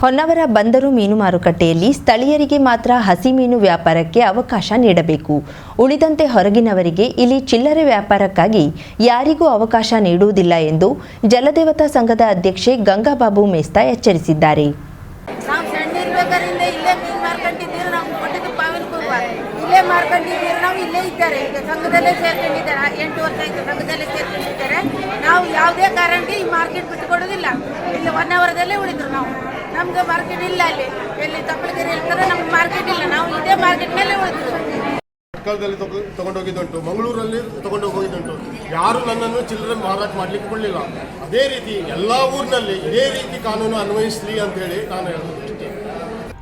ಹೊನ್ನವರ ಬಂದರು ಮೀನು ಮಾರುಕಟ್ಟೆಯಲ್ಲಿ ಸ್ಥಳೀಯರಿಗೆ ಮಾತ್ರ ಹಸಿ ಮೀನು ವ್ಯಾಪಾರಕ್ಕೆ ಅವಕಾಶ ನೀಡಬೇಕು. ಉಳಿದಂತೆ ಹೊರಗಿನವರಿಗೆ ಇಲ್ಲಿ ಚಿಲ್ಲರೆ ವ್ಯಾಪಾರಕ್ಕಾಗಿ ಯಾರಿಗೂ ಅವಕಾಶ ನೀಡುವುದಿಲ್ಲ ಎಂದು ಜಲದೇವತಾ ಸಂಘದ ಅಧ್ಯಕ್ಷೆ ಗಂಗಾಬಾಬು ಮೇಸ್ತಾ ಎಚ್ಚರಿಸಿದ್ದಾರೆ. ಇಲ್ಲೇ ಮೀನು ಮಾರ್ಕೊಂಡಿದ್ದೀವಿ ನಾವು ಇಲ್ಲೇ ಇದ್ದಾರೆ. ಸಂಘದಲ್ಲೇ ಸೇರ್ಕೊಂಡಿದ್ದಾರೆ ಎಂಟು ವರ್ಷ ಆಯಿತು ಸಂಘದಲ್ಲೇ ನಾವು ಯಾವುದೇ ಕಾರಣಕ್ಕೆ ಈ ಮಾರ್ಕೆಟ್ ಬಿಟ್ಟುಕೊಡೋದಿಲ್ಲ ಇಲ್ಲಿ ಒನ್ ಅವರ್ದಲ್ಲೇ ಉಳಿದ್ರು ನಾವು. ನಮ್ಗೆ ಮಾರ್ಕೆಟ್ ಇಲ್ಲ ಅಲ್ಲಿ. ಎಲ್ಲಿ ತಪ್ಪಲಗೆರೆ ಇರ್ತಾರೆ ನಮ್ಗೆ ಮಾರ್ಕೆಟ್ ಇಲ್ಲ. ನಾವು ಇದೇ ಮಾರ್ಕೆಟ್ ಮೇಲೆ ಕಾಲದಲ್ಲಿ ತಗೊಂಡೋಗಿದ್ದುಂಟು, ಮಂಗಳೂರಲ್ಲಿ ತಗೊಂಡು ಹೋಗಿದ್ದುಂಟು ಯಾರು ನನ್ನನ್ನು ಚಿಲ್ಲರೆ ಮಾರಾಟ ಮಾಡ್ಲಿಕ್ಕೆ ಕೊಡಲಿಲ್ಲ. ಅದೇ ರೀತಿ ಎಲ್ಲ ಊರಿನಲ್ಲಿ ಇದೇ ರೀತಿ ಕಾನೂನು ಅನ್ವಯಿಸಲಿ ಅಂತ ಹೇಳಿ ನಾನು ಇಷ್ಟೇ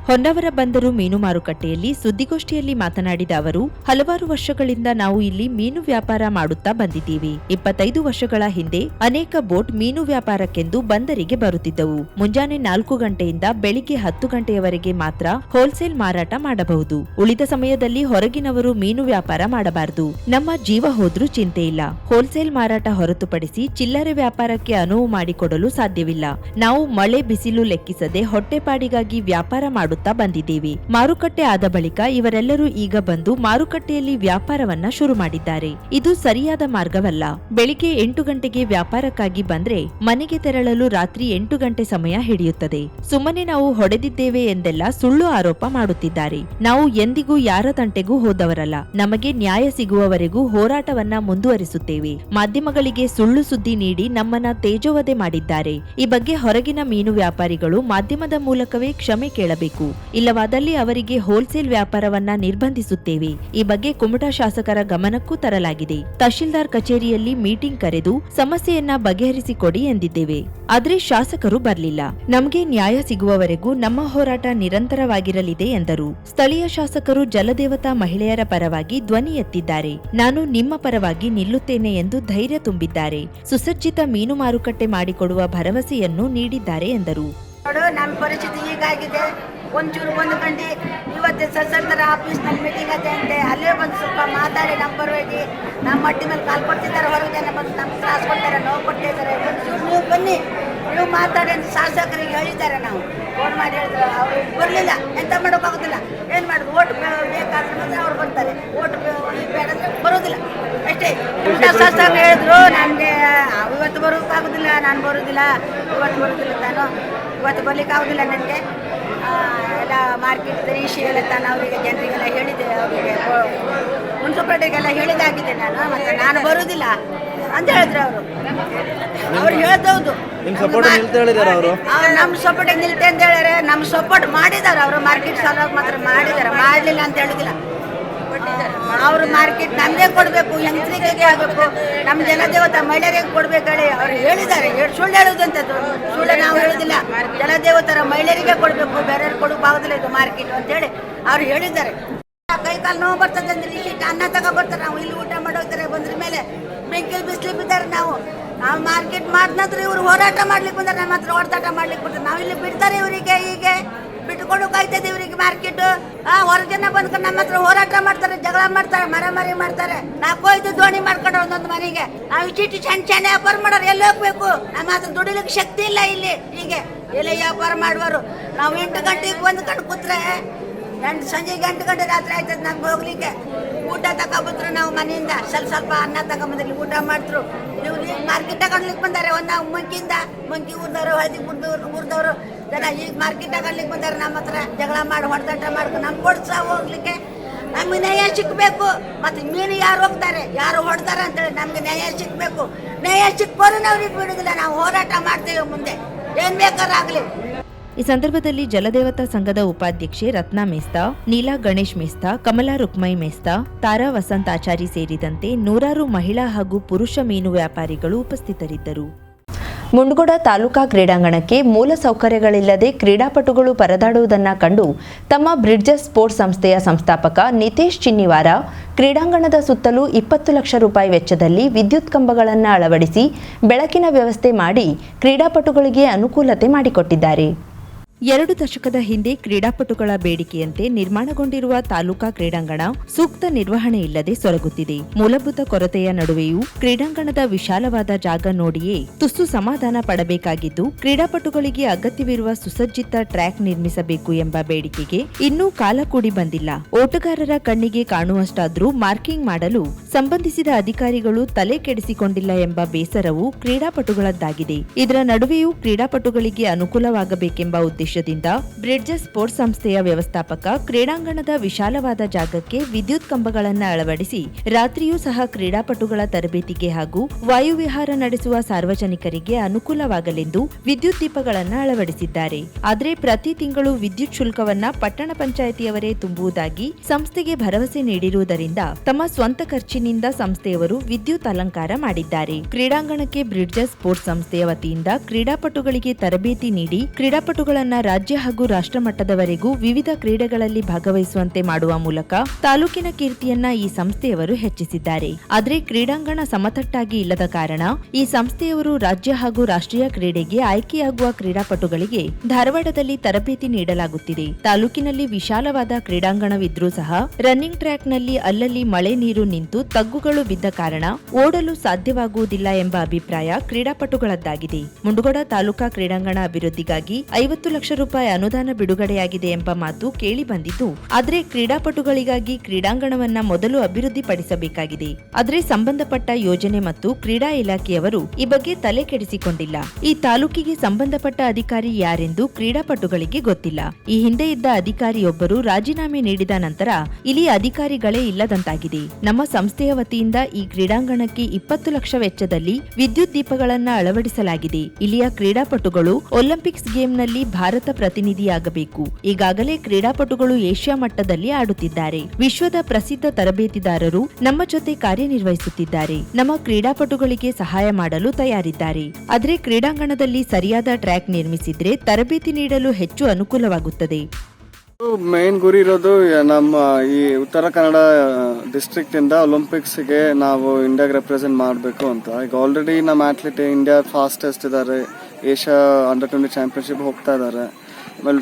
ಹೊನ್ನವರ ಬಂದರು ಮೀನು ಮಾರುಕಟ್ಟೆಯಲ್ಲಿ ಸುದ್ದಿಗೋಷ್ಠಿಯಲ್ಲಿ ಮಾತನಾಡಿದ ಅವರು, ಹಲವಾರು ವರ್ಷಗಳಿಂದ ನಾವು ಇಲ್ಲಿ ಮೀನು ವ್ಯಾಪಾರ ಮಾಡುತ್ತಾ ಬಂದಿದ್ದೀವಿ. ಇಪ್ಪತ್ತೈದು ವರ್ಷಗಳ ಹಿಂದೆ ಅನೇಕ ಬೋಟ್ ಮೀನು ವ್ಯಾಪಾರಕ್ಕೆಂದು ಬಂದರಿಗೆ ಬರುತ್ತಿದ್ದವು. ಮುಂಜಾನೆ ನಾಲ್ಕು ಗಂಟೆಯಿಂದ ಬೆಳಿಗ್ಗೆ ಹತ್ತು ಗಂಟೆಯವರೆಗೆ ಮಾತ್ರ ಹೋಲ್ಸೇಲ್ ಮಾರಾಟ ಮಾಡಬಹುದು. ಉಳಿದ ಸಮಯದಲ್ಲಿ ಹೊರಗಿನವರು ಮೀನು ವ್ಯಾಪಾರ ಮಾಡಬಾರದು. ನಮ್ಮ ಜೀವ ಹೋದ್ರೂ ಚಿಂತೆ ಇಲ್ಲ. ಹೋಲ್ಸೇಲ್ ಮಾರಾಟ ಹೊರತುಪಡಿಸಿ ಚಿಲ್ಲರೆ ವ್ಯಾಪಾರಕ್ಕೆ ಅನುವು ಮಾಡಿಕೊಡಲು ಸಾಧ್ಯವಿಲ್ಲ. ನಾವು ಮಳೆ ಬಿಸಿಲು ಲೆಕ್ಕಿಸದೆ ಹೊಟ್ಟೆಪಾಡಿಗಾಗಿ ವ್ಯಾಪಾರ ಮಾಡುತ್ತಾ ಬಂದಿದ್ದೇವೆ. ಮಾರುಕಟ್ಟೆ ಆದ ಬಳಿಕ ಇವರೆಲ್ಲರೂ ಈಗ ಬಂದು ಮಾರುಕಟ್ಟೆಯಲ್ಲಿ ವ್ಯಾಪಾರವನ್ನ ಶುರು ಮಾಡಿದ್ದಾರೆ. ಇದು ಸರಿಯಾದ ಮಾರ್ಗವಲ್ಲ. ಬೆಳಿಗ್ಗೆ ಎಂಟು ಗಂಟೆಗೆ ವ್ಯಾಪಾರಕ್ಕಾಗಿ ಬಂದ್ರೆ ಮನೆಗೆ ತೆರಳಲು ರಾತ್ರಿ ಎಂಟು ಗಂಟೆ ಸಮಯ ಹಿಡಿಯುತ್ತದೆ. ಸುಮ್ಮನೆ ನಾವು ಹೊಡೆದಿದ್ದೇವೆ ಎಂದೆಲ್ಲ ಸುಳ್ಳು ಆರೋಪ ಮಾಡುತ್ತಿದ್ದಾರೆ. ನಾವು ಎಂದಿಗೂ ಯಾರ ತಂಟೆಗೂ ಹೋದವರಲ್ಲ. ನಮಗೆ ನ್ಯಾಯ ಸಿಗುವವರೆಗೂ ಹೋರಾಟವನ್ನ ಮುಂದುವರಿಸುತ್ತೇವೆ. ಮಾಧ್ಯಮಗಳಿಗೆ ಸುಳ್ಳು ಸುದ್ದಿ ನೀಡಿ ನಮ್ಮನ್ನ ತೇಜೋವಧೆ ಮಾಡಿದ್ದಾರೆ. ಈ ಬಗ್ಗೆ ಹೊರಗಿನ ಮೀನು ವ್ಯಾಪಾರಿಗಳು ಮಾಧ್ಯಮದ ಮೂಲಕವೇ ಕ್ಷಮೆ ಕೇಳಬೇಕು. ಇಲ್ಲವಾದಲ್ಲಿ ಅವರಿಗೆ ಹೋಲ್ಸೇಲ್ ವ್ಯಾಪಾರವನ್ನ ನಿರ್ಬಂಧಿಸುತ್ತೇವೆ. ಈ ಬಗ್ಗೆ ಕುಮಟಾ ಶಾಸಕರ ಗಮನಕ್ಕೂ ತರಲಾಗಿದೆ. ತಹಶೀಲ್ದಾರ್ ಕಚೇರಿಯಲ್ಲಿ ಮೀಟಿಂಗ್ ಕರೆದು ಸಮಸ್ಯೆಯನ್ನ ಬಗೆಹರಿಸಿಕೊಡಿ ಎಂದಿದ್ದೇವೆ. ಆದರೆ ಶಾಸಕರು ಬರಲಿಲ್ಲ. ನಮಗೆ ನ್ಯಾಯ ಸಿಗುವವರೆಗೂ ನಮ್ಮ ಹೋರಾಟ ನಿರಂತರವಾಗಿರಲಿದೆ ಎಂದರು. ಸ್ಥಳೀಯ ಶಾಸಕರು ಜಲದೇವತಾ ಮಹಿಳೆಯರ ಪರವಾಗಿ ಧ್ವನಿ ಎತ್ತಿದ್ದಾರೆ. ನಾನು ನಿಮ್ಮ ಪರವಾಗಿ ನಿಲ್ಲುತ್ತೇನೆ ಎಂದು ಧೈರ್ಯ ತುಂಬಿದ್ದಾರೆ. ಸುಸಜ್ಜಿತ ಮೀನು ಮಾರುಕಟ್ಟೆ ಮಾಡಿಕೊಡುವ ಭರವಸೆಯನ್ನು ನೀಡಿದ್ದಾರೆ ಎಂದರು. ಒಂಚೂರು ಒಂದು ಗಂಟೆ. ಇವತ್ತು ಸಸರ್ತರ ಆಫೀಸ್ನಲ್ಲಿ ಮೀಟಿಂಗ್ ಅದೇ ಅಂತೆ. ಅಲ್ಲೇ ಬಂದು ಸ್ವಲ್ಪ ಮಾತಾಡಿ ನಮ್ಮ ಪರವಾಗಿ ನಮ್ಮ ಮಟ್ಟಿ ಮೇಲೆ ಕಾಲು ಕೊಡ್ತಿದ್ದಾರೆ ಹೊರಗೆ ಜನ ಬಂದು ನಮ್ಗೆ ತ್ರಾಸ ಕೊಡ್ತಾರೆ ನೋವು ಕೊಡ್ತಿದ್ದಾರೆ. ಒಂಚೂರು ನೀವು ಬನ್ನಿ. ನೀವು ಮಾತಾಡಿ ಅಂತ ಶಾಸಕರಿಗೆ ಹೇಳಿದ್ದಾರೆ ನಾವು. ಫೋನ್ ಮಾಡಿ ಹೇಳಿದ್ರು. ಅವರು ಬರಲಿಲ್ಲ. ಎಂತ ಮಾಡೋಕ್ಕಾಗೋದಿಲ್ಲ ಏನು ಮಾಡೋದು? ಓಟ್ ಬೇಕಾದ್ರೆ ಮಾತ್ರ ಅವ್ರು ಬರ್ತಾರೆ. ಓಟ್ ಬೇಡ ಅಂದ್ರೆ ಬರೋದಿಲ್ಲ. ಅಷ್ಟೇ. ಇಂಥ ಶಾಸಕ ಹೇಳಿದ್ರು ನನಗೆ ಇವತ್ತು ಬರೋಕ್ಕಾಗೋದಿಲ್ಲ ನಾನು ಬರೋದಿಲ್ಲ. ಇವತ್ತು ಬರೋದಿಲ್ಲ ನಾನು ಇವತ್ತು ಬರ್ಲಿಕ್ಕೆ ಆಗೋದಿಲ್ಲ ನನಗೆ ಎಲ್ಲ ಮಾರ್ಕೆಟ್ ಇಶಿ ಎಲ್ಲ ತಾನು ಅವರಿಗೆ ಜನರಿಗೆಲ್ಲ ಹೇಳಿದೆ ಅವರಿಗೆ ಮುನ್ಸಿಪಾಲ್ಟಿಗೆಲ್ಲ ಹೇಳಿದಾಗಿದೆ ನಾನು ಮತ್ತೆ ನಾನು ಬರುವುದಿಲ್ಲ ಅಂತ ಹೇಳಿದ್ರು ಅವರು. ಅವ್ರು ಹೇಳ್ದೌದು ನಿಮ್ ಸಪೋರ್ಟ್ ನಿಲ್ತ ಹೇಳಿದಾರೆ ಅವರು? ನಮ್ಮ ಸಪೋರ್ಟ್ ನಿಲ್ತೆ ಅಂತ ಹೇಳಿದ್ರೆ ನಮ್ಮ ಸಪೋರ್ಟ್ ಮಾಡಿದ್ದಾರೆ ಅವರು ಮಾರ್ಕೆಟ್ ಸಾಲ ಮಾತ್ರ ಮಾಡಿದ್ದಾರೆ ಮಾಡಲಿಲ್ಲ ಅಂತ ಹೇಳುದಿಲ್ಲ. ಅವರು ಮಾರ್ಕೆಟ್ ನಮ್ದೇ ಕೊಡಬೇಕು ಹೆಂಗಸರಿಗೆ ಆಗಬೇಕು. ನಮ್ಮ ಜಲದೇವತ ಮಹಿಳೆಯರಿಗೆ ಕೊಡ್ಬೇಕು ಹೇಳಿ ಅವ್ರು ಹೇಳಿದ್ದಾರೆ. ಹೇಳ್- ಸುಳ್ಳು ಹೇಳುದಂತ ಸುಳ್ಳು ನಾವು ಹೇಳುದಿಲ್ಲ ಜಲದೇವತರ ಮಹಿಳೆಯರಿಗೆ ಕೊಡಬೇಕು, ಬೇರೆಯವ್ರಿಗೆ ಕೊಡೋಕೆ ಆಗೋದಿಲ್ಲ ಇದು ಮಾರ್ಕೆಟ್ ಅಂತೇಳಿ ಅವ್ರು ಹೇಳಿದ್ದಾರೆ. ಕೈ ಕಾಲು ನೋವು ಬರ್ತದೆ ಅಂದ್ರೆ ಅನ್ನ ತಗೋ ಬರ್ತಾರೆ ನಾವು ಇಲ್ಲಿ ಊಟ ಮಾಡೋಗ್ತಾರೆ ಬಂದ್ರ ಮೇಲೆ ಬೆಂಕಿ ಬಿಸಿಲು ಬಿದ್ದಾರೆ ನಾವು ನಾವು ಮಾರ್ಕೆಟ್ ಮಾಡಿದ ಇವ್ರು ಹೋರಾಟ ಮಾಡ್ಲಿಕ್ಕೆ ಬಂದ್ರೆ ನಮ್ಮ ಹತ್ರ ಹೊಡೆದಾಟ ಮಾಡ್ಲಿಕ್ಕೆ ಬರ್ತಾರೆ ನಾವು ಇಲ್ಲಿ ಬಿಡ್ತಾರೆ ಇವರಿಗೆ ಹೀಗೆ. ಬಿಟ್ಕೊಂಡು ಇವ್ರಿಗೆ ಮಾರ್ಕೆಟ್ ಆ ಹೊರಗಿನ ಬಂದ್ಕೊಂಡು ನಮ್ಮ ಹತ್ರ ಹೋರಾಟ ಮಾಡ್ತಾರೆ, ಜಗಳ ಮಾಡ್ತಾರೆ ಮರ ಮರಿ ಮಾಡ್ತಾರೆ. ನಾಲ್ಕು ಐದು ದೋಣಿ ಮಾಡ್ಕೊಂಡು ಒಂದೊಂದು ಮನೆಗೆ. ನಾವು ಇಷ್ಟಿಟ್ಟು ಸಣ್ಣ ಸಣ್ಣ ವ್ಯಾಪಾರ ಮಾಡೋರು ಎಲ್ಲಿ ಹೋಗ್ಬೇಕು? ನಮ್ಮ ಹತ್ರ ದುಡಿಲಿಕ್ಕೆ ಶಕ್ತಿ ಇಲ್ಲ ಇಲ್ಲಿ. ಹೀಗೆ ಎಲ್ಲಿ ವ್ಯಾಪಾರ ಮಾಡುವರು ನಾವು ಎಂಟು ಗಂಟೆಗೆ ಬಂದ್ಕೊಂಡು ಕೂತ್ರೆ, ಎಂಟು ಸಂಜೆ ಎಂಟು ಗಂಟೆ ರಾತ್ರಿ ಆಯ್ತದ ನಮ್ಗೆ ಹೋಗ್ಲಿಕ್ಕೆ. ಊಟ ತಗೊಬಂದ್ರು ನಾವು ಮನೆಯಿಂದ. ಸ್ವಲ್ಪ ಸ್ವಲ್ಪ ಅನ್ನ ತಗೊಂಬಂದ್ರಿ ಊಟ ಮಾಡಿದ್ರು. ನೀವು ಮಾರ್ಕೆಟ್ ತಗೊಂಡ್ಲಿಕ್ಕೆ ಬಂದಾರೆ. ಒಂದು ಮಂಕಿಯಿಂದ, ಮಂಕಿ ಊರ್ದವ್ರು ಹಳದಿ ಊರ್ದವ್ರು ಊರ್ದವ್ರು ಜನ ಈಗ ಮಾರ್ಕೆಟ್ ಅಲ್ಲಿಗೆ ಬಂದಾರೆ ನಮ್ಮ ಹತ್ರ ಜಗಳ ಮಾಡಿ, ಹೊಡೆದಾಟ ಮಾಡ್ಕೊ ನಮ್ಮ ಕೊಡ್ಸ ಹೋಗ್ಲಿಕ್ಕೆ ನಮ್ಗೆ ನ್ಯಾಯ ಸಿಕ್ಕಬೇಕು ಮತ್ತೆ ಮೀನು ಯಾರು ಹೋಗ್ತಾರೆ? ಯಾರು ಹೊಡ್ತಾರೆ ಅಂತೇಳಿ ನಮ್ಗೆ ನ್ಯಾಯ ಸಿಕ್ಕಬೇಕು ನ್ಯಾಯ ಸಿಕ್ಕೋರು ಅವ್ರಿಗೆ ಬಿಡುದಿಲ್ಲ. ನಾವು ಹೋರಾಟ ಮಾಡ್ತೇವೆ ಮುಂದೆ. ಏನ್ ಬೇಕಾದ್ರಾಗ್ಲಿ ಈ ಸಂದರ್ಭದಲ್ಲಿ ಜಲದೇವತಾ ಸಂಘದ ಉಪಾಧ್ಯಕ್ಷೆ ರತ್ನಾ ಮೇಸ್ತಾ, ನೀಲಾ ಗಣೇಶ್ ಮೇಸ್ತಾ, ಕಮಲಾ ರುಕ್ಮೈ ಮೇಸ್ತಾ, ತಾರಾ ವಸಂತ ಆಚಾರಿ ಸೇರಿದಂತೆ ನೂರಾರು ಮಹಿಳಾ ಹಾಗೂ ಪುರುಷ ಮೀನು ವ್ಯಾಪಾರಿಗಳು ಉಪಸ್ಥಿತರಿದ್ದರು. ಮುಂಡಗೋಡ ತಾಲೂಕಾ ಕ್ರೀಡಾಂಗಣಕ್ಕೆ ಮೂಲ ಸೌಕರ್ಯಗಳಿಲ್ಲದೆ ಕ್ರೀಡಾಪಟುಗಳು ಪರದಾಡುವುದನ್ನು ಕಂಡು ತಮ್ಮ ಬ್ರಿಡ್ಜಸ್ ಸ್ಪೋರ್ಟ್ಸ್ ಸಂಸ್ಥೆಯ ಸಂಸ್ಥಾಪಕ ನಿತೇಶ್ ಚಿನ್ನಿವಾರ ಕ್ರೀಡಾಂಗಣದ ಸುತ್ತಲೂ ಇಪ್ಪತ್ತು ಲಕ್ಷ ರೂಪಾಯಿ ವೆಚ್ಚದಲ್ಲಿ ವಿದ್ಯುತ್ ಕಂಬಗಳನ್ನು ಅಳವಡಿಸಿ ಬೆಳಕಿನ ವ್ಯವಸ್ಥೆ ಮಾಡಿ ಕ್ರೀಡಾಪಟುಗಳಿಗೆ ಅನುಕೂಲತೆ ಮಾಡಿಕೊಟ್ಟಿದ್ದಾರೆ. ಎರಡು ದಶಕದ ಹಿಂದೆ ಕ್ರೀಡಾಪಟುಗಳ ಬೇಡಿಕೆಯಂತೆ ನಿರ್ಮಾಣಗೊಂಡಿರುವ ತಾಲೂಕಾ ಕ್ರೀಡಾಂಗಣ ಸೂಕ್ತ ನಿರ್ವಹಣೆ ಇಲ್ಲದೆ ಸೊರಗುತ್ತಿದೆ. ಮೂಲಭೂತ ಕೊರತೆಯ ನಡುವೆಯೂ ಕ್ರೀಡಾಂಗಣದ ವಿಶಾಲವಾದ ಜಾಗ ನೋಡಿಯೇ ತುಸು ಸಮಾಧಾನ ಪಡಬೇಕಾಗಿದ್ದು, ಕ್ರೀಡಾಪಟುಗಳಿಗೆ ಅಗತ್ಯವಿರುವ ಸುಸಜ್ಜಿತ ಟ್ರ್ಯಾಕ್ ನಿರ್ಮಿಸಬೇಕು ಎಂಬ ಬೇಡಿಕೆಗೆ ಇನ್ನೂ ಕಾಲ ಕೂಡಿ ಬಂದಿಲ್ಲ. ಓಟಗಾರರ ಕಣ್ಣಿಗೆ ಕಾಣುವಷ್ಟಾದರೂ ಮಾರ್ಕಿಂಗ್ ಮಾಡಲು ಸಂಬಂಧಿಸಿದ ಅಧಿಕಾರಿಗಳು ತಲೆ ಕೆಡಿಸಿಕೊಂಡಿಲ್ಲ ಎಂಬ ಬೇಸರವು ಕ್ರೀಡಾಪಟುಗಳದ್ದಾಗಿದೆ. ಇದರ ನಡುವೆಯೂ ಕ್ರೀಡಾಪಟುಗಳಿಗೆ ಅನುಕೂಲವಾಗಬೇಕೆಂಬ ಉದ್ದೇಶದಿಂದ ಬ್ರಿಡ್ಜಸ್ ಸ್ಪೋರ್ಟ್ಸ್ ಸಂಸ್ಥೆಯ ವ್ಯವಸ್ಥಾಪಕ ಕ್ರೀಡಾಂಗಣದ ವಿಶಾಲವಾದ ಜಾಗಕ್ಕೆ ವಿದ್ಯುತ್ ಕಂಬಗಳನ್ನು ಅಳವಡಿಸಿ ರಾತ್ರಿಯೂ ಸಹ ಕ್ರೀಡಾಪಟುಗಳ ತರಬೇತಿಗೆ ಹಾಗೂ ವಾಯುವಿಹಾರ ನಡೆಸುವ ಸಾರ್ವಜನಿಕರಿಗೆ ಅನುಕೂಲವಾಗಲೆಂದು ವಿದ್ಯುತ್ ದೀಪಗಳನ್ನು ಅಳವಡಿಸಿದ್ದಾರೆ. ಆದರೆ ಪ್ರತಿ ತಿಂಗಳು ವಿದ್ಯುತ್ ಶುಲ್ಕವನ್ನ ಪಟ್ಟಣ ಪಂಚಾಯಿತಿಯವರೇ ತುಂಬುವುದಾಗಿ ಸಂಸ್ಥೆಗೆ ಭರವಸೆ ನೀಡಿರುವುದರಿಂದ ತಮ್ಮ ಸ್ವಂತ ಖರ್ಚಿನಿಂದ ಸಂಸ್ಥೆಯವರು ವಿದ್ಯುತ್ ಅಲಂಕಾರ ಮಾಡಿದ್ದಾರೆ. ಕ್ರೀಡಾಂಗಣಕ್ಕೆ ಬ್ರಿಡ್ಜಸ್ ಸ್ಪೋರ್ಟ್ಸ್ ಸಂಸ್ಥೆಯ ವತಿಯಿಂದ ಕ್ರೀಡಾಪಟುಗಳಿಗೆ ತರಬೇತಿ ನೀಡಿ ಕ್ರೀಡಾಪಟುಗಳನ್ನ ರಾಜ್ಯ ಹಾಗೂ ರಾಷ್ಟ್ರ ಮಟ್ಟದವರೆಗೂ ವಿವಿಧ ಕ್ರೀಡೆಗಳಲ್ಲಿ ಭಾಗವಹಿಸುವಂತೆ ಮಾಡುವ ಮೂಲಕ ತಾಲೂಕಿನ ಕೀರ್ತಿಯನ್ನ ಈ ಸಂಸ್ಥೆಯವರು ಹೆಚ್ಚಿಸಿದ್ದಾರೆ. ಆದರೆ ಕ್ರೀಡಾಂಗಣ ಸಮತಟ್ಟಾಗಿ ಇಲ್ಲದ ಕಾರಣ ಈ ಸಂಸ್ಥೆಯವರು ರಾಜ್ಯ ಹಾಗೂ ರಾಷ್ಟ್ರೀಯ ಕ್ರೀಡೆಗೆ ಆಯ್ಕೆಯಾಗುವ ಕ್ರೀಡಾಪಟುಗಳಿಗೆ ಧಾರವಾಡದಲ್ಲಿ ತರಬೇತಿ ನೀಡಲಾಗುತ್ತಿದೆ. ತಾಲೂಕಿನಲ್ಲಿ ವಿಶಾಲವಾದ ಕ್ರೀಡಾಂಗಣವಿದ್ರೂ ಸಹ ರನ್ನಿಂಗ್ ಟ್ರ್ಯಾಕ್ನಲ್ಲಿ ಅಲ್ಲಲ್ಲಿ ಮಳೆ ನೀರು ನಿಂತು ತಗ್ಗುಗಳು ಬಿದ್ದ ಕಾರಣ ಓಡಲು ಸಾಧ್ಯವಾಗುವುದಿಲ್ಲ ಎಂಬ ಅಭಿಪ್ರಾಯ ಕ್ರೀಡಾಪಟುಗಳದ್ದಾಗಿದೆ. ಮುಂಡಗೋಡ ತಾಲೂಕಾ ಕ್ರೀಡಾಂಗಣ ಅಭಿವೃದ್ಧಿಗಾಗಿ ಐವತ್ತು ರೂಪಾಯಿ ಅನುದಾನ ಬಿಡುಗಡೆಯಾಗಿದೆ ಎಂಬ ಮಾತು ಕೇಳಿ ಬಂದಿತು ಆದರೆ ಕ್ರೀಡಾಪಟುಗಳಿಗಾಗಿ ಕ್ರೀಡಾಂಗಣವನ್ನ ಮೊದಲು ಅಭಿವೃದ್ಧಿಪಡಿಸಬೇಕಾಗಿದೆ. ಆದರೆ ಸಂಬಂಧಪಟ್ಟ ಯೋಜನೆ ಮತ್ತು ಕ್ರೀಡಾ ಇಲಾಖೆಯವರು ಈ ಬಗ್ಗೆ ತಲೆ ಕೆಡಿಸಿಕೊಂಡಿಲ್ಲ. ಈ ತಾಲೂಕಿಗೆ ಸಂಬಂಧಪಟ್ಟ ಅಧಿಕಾರಿ ಯಾರೆಂದು ಕ್ರೀಡಾಪಟುಗಳಿಗೆ ಗೊತ್ತಿಲ್ಲ. ಈ ಹಿಂದೆ ಇದ್ದ ಅಧಿಕಾರಿಯೊಬ್ಬರು ರಾಜೀನಾಮೆ ನೀಡಿದ ನಂತರ ಇಲ್ಲಿ ಅಧಿಕಾರಿಗಳೇ ಇಲ್ಲದಂತಾಗಿದೆ. ನಮ್ಮ ಸಂಸ್ಥೆಯ ವತಿಯಿಂದ ಈ ಕ್ರೀಡಾಂಗಣಕ್ಕೆ ಇಪ್ಪತ್ತು ಲಕ್ಷ ವೆಚ್ಚದಲ್ಲಿ ವಿದ್ಯುತ್ ದೀಪಗಳನ್ನ ಅಳವಡಿಸಲಾಗಿದೆ. ಇಲ್ಲಿಯ ಕ್ರೀಡಾಪಟುಗಳು ಒಲಿಂಪಿಕ್ಸ್ ಗೇಮ್ನಲ್ಲಿ ಭಾರತ ಪ್ರತಿನಿಧಿಯಾಗಬೇಕು. ಈಗಾಗಲೇ ಕ್ರೀಡಾಪಟುಗಳು ಏಷ್ಯಾ ಮಟ್ಟದಲ್ಲಿ ಆಡುತ್ತಿದ್ದಾರೆ. ವಿಶ್ವದ ಪ್ರಸಿದ್ಧ ತರಬೇತಿದಾರರು ನಮ್ಮ ಜೊತೆ ಕಾರ್ಯನಿರ್ವಹಿಸುತ್ತಿದ್ದಾರೆ. ನಮ್ಮ ಕ್ರೀಡಾಪಟುಗಳಿಗೆ ಸಹಾಯ ಮಾಡಲು ತಯಾರಿದ್ದಾರೆ. ಆದರೆ ಕ್ರೀಡಾಂಗಣದಲ್ಲಿ ಸರಿಯಾದ ಟ್ರ್ಯಾಕ್ ನಿರ್ಮಿಸಿದ್ರೆ ತರಬೇತಿ ನೀಡಲು ಹೆಚ್ಚು ಅನುಕೂಲವಾಗುತ್ತದೆ. ಮೇನ್ ಗುರಿ ಇರೋದು ನಮ್ಮ ಈ ಉತ್ತರ ಕನ್ನಡ ಡಿಸ್ಟ್ರಿಕ್ಟ್ ಇಂದ ಒಲಿಂಪಿಕ್ಸ್ಗೆ ನಾವು ಇಂಡಿಯಾಗೆ ರೆಪ್ರೆಸೆಂಟ್ ಮಾಡಬೇಕು ಅಂತ. ಈಗ ಆಲ್ರೆಡಿ ನಮ್ಮ ಅಥ್ಲೀಟ್ ಇಂಡಿಯಾ ಫಾಸ್ಟೆಸ್ಟ್ ಇದ್ದಾರೆ. ಏಷ್ಯಾ ಅಂಡರ್ ಟ್ವೆಂಟಿ ಚಾಂಪಿಯನ್ಶಿಪ್ ಹೋಗ್ತಾ ಇದ್ದಾರೆ ಆಮೇಲೆ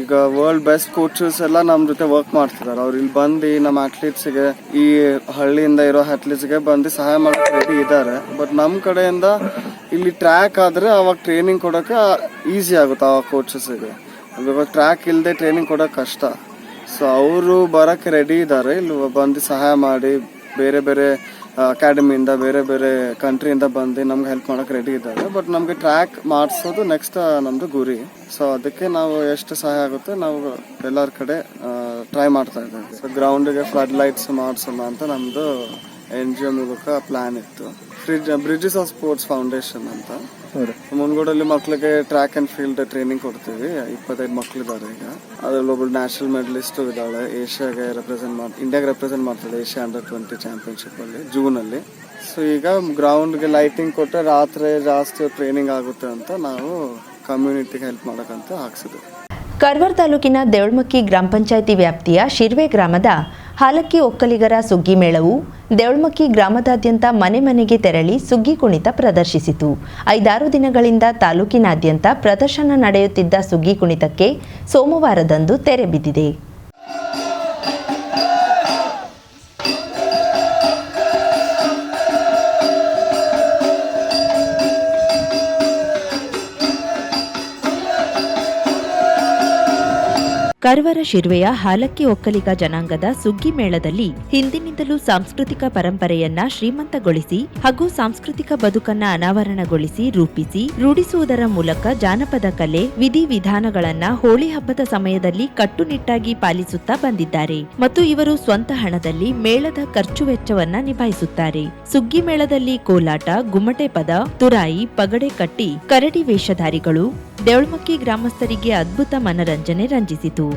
ಈಗ ವರ್ಲ್ಡ್ ಬೆಸ್ಟ್ ಕೋಚಸ್ ಎಲ್ಲ ನಮ್ಮ ಜೊತೆ ವರ್ಕ್ ಮಾಡ್ತಿದ್ದಾರೆ ಅವ್ರು ಇಲ್ಲಿ ಬಂದು ನಮ್ಮ ಅಥ್ಲೀಟ್ಸ್ಗೆ ಈ ಹಳ್ಳಿಯಿಂದ ಇರೋ ಅಥ್ಲೀಟ್ಸ್ಗೆ ಬಂದು ಸಹಾಯ ರೆಡಿ ಇದ್ದಾರೆ ಬಟ್ ನಮ್ಮ ಕಡೆಯಿಂದ ಇಲ್ಲಿ ಟ್ರ್ಯಾಕ್ ಆದರೆ ಅವಾಗ ಟ್ರೈನಿಂಗ್ ಕೊಡೋಕೆ ಈಸಿ ಆಗುತ್ತೆ ಆ ಕೋಚಸ್ಗೆ ಇವಾಗ ಟ್ರ್ಯಾಕ್ ಇಲ್ಲದೆ ಟ್ರೈನಿಂಗ್ ಕೊಡೋಕೆ ಕಷ್ಟ. ಸೊ ಅವರು ಬರೋಕ್ಕೆ ರೆಡಿ ಇದ್ದಾರೆ ಇಲ್ಲಿ ಬಂದು ಸಹಾಯ ಮಾಡಿ ಬೇರೆ ಬೇರೆ ಅಕಾಡೆಮಿಯಿಂದ, ಬೇರೆ ಬೇರೆ ಕಂಟ್ರಿಯಿಂದ ಬಂದು ನಮ್ಗೆ ಹೆಲ್ಪ್ ಮಾಡೋಕೆ ರೆಡಿ ಇದ್ದಾರೆ. ಬಟ್ ನಮಗೆ ಟ್ರ್ಯಾಕ್ ಮಾಡಿಸೋದು ನೆಕ್ಸ್ಟ್ ನಮ್ಮದು ಗುರಿ. ಸೊ ಅದಕ್ಕೆ ನಾವು ಎಷ್ಟು ಸಹಾಯ ಆಗುತ್ತೆ ನಾವು ಎಲ್ಲರ ಕಡೆ ಟ್ರೈ ಮಾಡ್ತಾ ಇದ್ದೀವಿ. ಸೊ ಗ್ರೌಂಡಿಗೆ ಫ್ಲಡ್ ಲೈಟ್ಸ್ ಮಾಡಿಸೋಣ ಅಂತ ನಮ್ಮದು ಎನ್ ಜಿ ಒ ಮೂಲಕ ಪ್ಲ್ಯಾನ್ ಇತ್ತು. Fridge bridges of sports foundation ಅಂತ. ಮುನ್ಗೋಡಲ್ಲಿ ಮಕ್ಕಳಿಗೆ ಟ್ರ್ಯಾಕ್ ಅಂಡ್ ಫೀಲ್ಡ್ ಟ್ರೈನಿಂಗ್ ಕೊಡ್ತೀವಿ. ಇಪ್ಪತ್ತೈದು ಮಕ್ಳಿದ್ದಾರೆ ಈಗ. ಅದ್ರಲ್ಲಿ ಒಬ್ಳು ನ್ಯಾಷನಲ್ ಮೆಡಲಿಸ್ಟ್ ಇದ್ದಾಳೆ. ಏಷ್ಯಾಗೆ ರೆಪ್ರೆಸೆಂಟ್ ಮಾಡಿ ಇಂಡಿಯಾಗೆ ರೆಪ್ರೆಸೆಂಟ್ ಮಾಡ್ತಾಳೆ ಏಷ್ಯಾ ಅಂಡರ್ ಟ್ವೆಂಟಿ ಚಾಂಪಿಯನ್ಶಿಪ್ ಅಲ್ಲಿ ಜೂನ್ ಅಲ್ಲಿ ಸೊ ಈಗ ಗ್ರೌಂಡ್ಗೆ ಲೈಟಿಂಗ್ ಕೊಟ್ಟರೆ ರಾತ್ರಿ ಜಾಸ್ತಿ ಟ್ರೈನಿಂಗ್ ಆಗುತ್ತೆ ಅಂತ ನಾವು ಕಮ್ಯುನಿಟಿಗೆ ಹೆಲ್ಪ್ ಮಾಡೋಕ್ಕಂತ ಹಾಕ್ಸಿದ್ವಿ ಕಾರವಾರ ತಾಲೂಕಿನ ದೇವಳ್ಮಕ್ಕಿ ಗ್ರಾಮ ಪಂಚಾಯಿತಿ ವ್ಯಾಪ್ತಿಯ ಶಿರ್ವೆ ಗ್ರಾಮದ ಹಾಲಕ್ಕಿ ಒಕ್ಕಲಿಗರ ಸುಗ್ಗಿ ಮೇಳವು ದೇವಳ್ಮಕ್ಕಿ ಗ್ರಾಮದಾದ್ಯಂತ ಮನೆ ಮನೆಗೆ ತೆರಳಿ ಸುಗ್ಗಿ ಕುಣಿತ ಪ್ರದರ್ಶಿಸಿತು. ಐದಾರು ದಿನಗಳಿಂದ ತಾಲೂಕಿನಾದ್ಯಂತ ಪ್ರದರ್ಶನ ನಡೆಯುತ್ತಿದ್ದ ಸುಗ್ಗಿ ಕುಣಿತಕ್ಕೆ ಸೋಮವಾರದಂದು ತೆರೆ ಬಿದ್ದಿದೆ. ಕಾರವಾರ ಶಿರ್ವೆಯ ಹಾಲಕ್ಕಿ ಒಕ್ಕಲಿಗ ಜನಾಂಗದ ಸುಗ್ಗಿ ಮೇಳದಲ್ಲಿ ಹಿಂದಿನಿಂದಲೂ ಸಾಂಸ್ಕೃತಿಕ ಪರಂಪರೆಯನ್ನ ಶ್ರೀಮಂತಗೊಳಿಸಿ ಹಾಗೂ ಸಾಂಸ್ಕೃತಿಕ ಬದುಕನ್ನ ಅನಾವರಣಗೊಳಿಸಿ ರೂಪಿಸಿ ರೂಢಿಸುವುದರ ಮೂಲಕ ಜಾನಪದ ಕಲೆ ವಿಧಿವಿಧಾನಗಳನ್ನ ಹೋಳಿ ಹಬ್ಬದ ಸಮಯದಲ್ಲಿ ಕಟ್ಟುನಿಟ್ಟಾಗಿ ಪಾಲಿಸುತ್ತಾ ಬಂದಿದ್ದಾರೆ ಮತ್ತು ಇವರು ಸ್ವಂತ ಹಣದಲ್ಲಿ ಮೇಳದ ಖರ್ಚು ವೆಚ್ಚವನ್ನ ನಿಭಾಯಿಸುತ್ತಾರೆ. ಸುಗ್ಗಿ ಮೇಳದಲ್ಲಿ ಕೋಲಾಟ, ಗುಮ್ಮಟೆ ಪದ, ತುರಾಯಿ, ಪಗಡೆ ಕಟ್ಟಿ, ಕರಡಿ ವೇಷಧಾರಿಗಳು, ದೇವಳ್ಮಕ್ಕಿ ಗ್ರಾಮಸ್ಥರಿಗೆ ಅದ್ಭುತ ಮನರಂಜನೆ ರಂಜಿಸಿತು.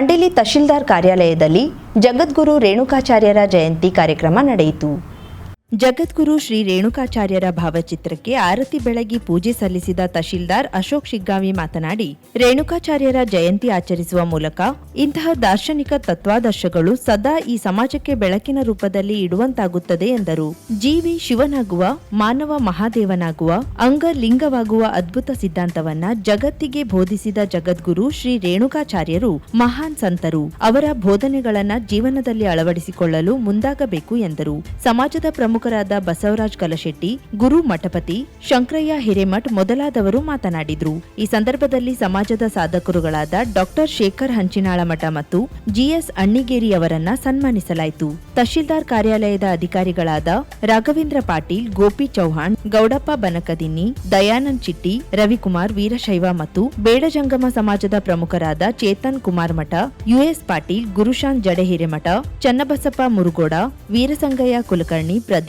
ದಾಂಡೇಲಿ ತಹಶೀಲ್ದಾರ್ ಕಾರ್ಯಾಲಯದಲ್ಲಿ ಜಗದ್ಗುರು ರೇಣುಕಾಚಾರ್ಯರ ಜಯಂತಿ ಕಾರ್ಯಕ್ರಮ ನಡೆಯಿತು. ಜಗದ್ಗುರು ಶ್ರೀ ರೇಣುಕಾಚಾರ್ಯರ ಭಾವಚಿತ್ರಕ್ಕೆ ಆರತಿ ಬೆಳಗಿ ಪೂಜೆ ಸಲ್ಲಿಸಿದ ತಹಶೀಲ್ದಾರ್ ಅಶೋಕ್ ಶಿಗ್ಗಾವಿ ಮಾತನಾಡಿ, ರೇಣುಕಾಚಾರ್ಯರ ಜಯಂತಿ ಆಚರಿಸುವ ಮೂಲಕ ಇಂತಹ ದಾರ್ಶನಿಕ ತತ್ವಾದರ್ಶಗಳು ಸದಾ ಈ ಸಮಾಜಕ್ಕೆ ಬೆಳಕಿನ ರೂಪದಲ್ಲಿ ಇಡುವಂತಾಗುತ್ತದೆ ಎಂದರು. ಜೀವಿ ಶಿವನಾಗುವ, ಮಾನವ ಮಹಾದೇವನಾಗುವ ಅಂಗ ಲಿಂಗವಾಗುವ ಅದ್ಭುತ ಸಿದ್ಧಾಂತವನ್ನ ಜಗತ್ತಿಗೆ ಬೋಧಿಸಿದ ಜಗದ್ಗುರು ಶ್ರೀ ರೇಣುಕಾಚಾರ್ಯರು ಮಹಾನ್ ಸಂತರು. ಅವರ ಬೋಧನೆಗಳನ್ನ ಜೀವನದಲ್ಲಿ ಅಳವಡಿಸಿಕೊಳ್ಳಲು ಮುಂದಾಗಬೇಕು ಎಂದರು. ಸಮಾಜದ ಪ್ರಮುಖರಾದ ಬಸವರಾಜ್ ಕಲಶೆಟ್ಟಿ, ಗುರು ಮಠಪತಿ, ಶಂಕರಯ್ಯ ಹಿರೇಮಠ್ ಮೊದಲಾದವರು ಮಾತನಾಡಿದರು. ಈ ಸಂದರ್ಭದಲ್ಲಿ ಸಮಾಜದ ಸಾಧಕರುಗಳಾದ ಡಾಕ್ಟರ್ ಶೇಖರ್ ಹಂಚಿನಾಳ ಮಠ ಮತ್ತು ಜಿಎಸ್ ಅಣ್ಣಿಗೇರಿ ಅವರನ್ನ ಸನ್ಮಾನಿಸಲಾಯಿತು. ತಹಶೀಲ್ದಾರ್ ಕಾರ್ಯಾಲಯದ ಅಧಿಕಾರಿಗಳಾದ ರಾಘವೇಂದ್ರ ಪಾಟೀಲ್, ಗೋಪಿ ಚೌಹಾಣ್, ಗೌಡಪ್ಪ ಬನಕದಿನ್ನಿ, ದಯಾನಂದ್ ಚಿಟ್ಟಿ, ರವಿಕುಮಾರ್ ವೀರಶೈವ ಮತ್ತು ಬೇಡಜಂಗಮ ಸಮಾಜದ ಪ್ರಮುಖರಾದ ಚೇತನ್ ಕುಮಾರ್ ಮಠ ಯುಎಸ್ ಪಾಟೀಲ್ ಗುರುಶಾಂತ್ ಜಡೆಹಿರೆಮಠ ಚನ್ನಬಸಪ್ಪ ಮುರುಗೋಡ, ವೀರಸಂಗಯ್ಯ ಕುಲಕರ್ಣಿ, ಪ್ರದೀಪ್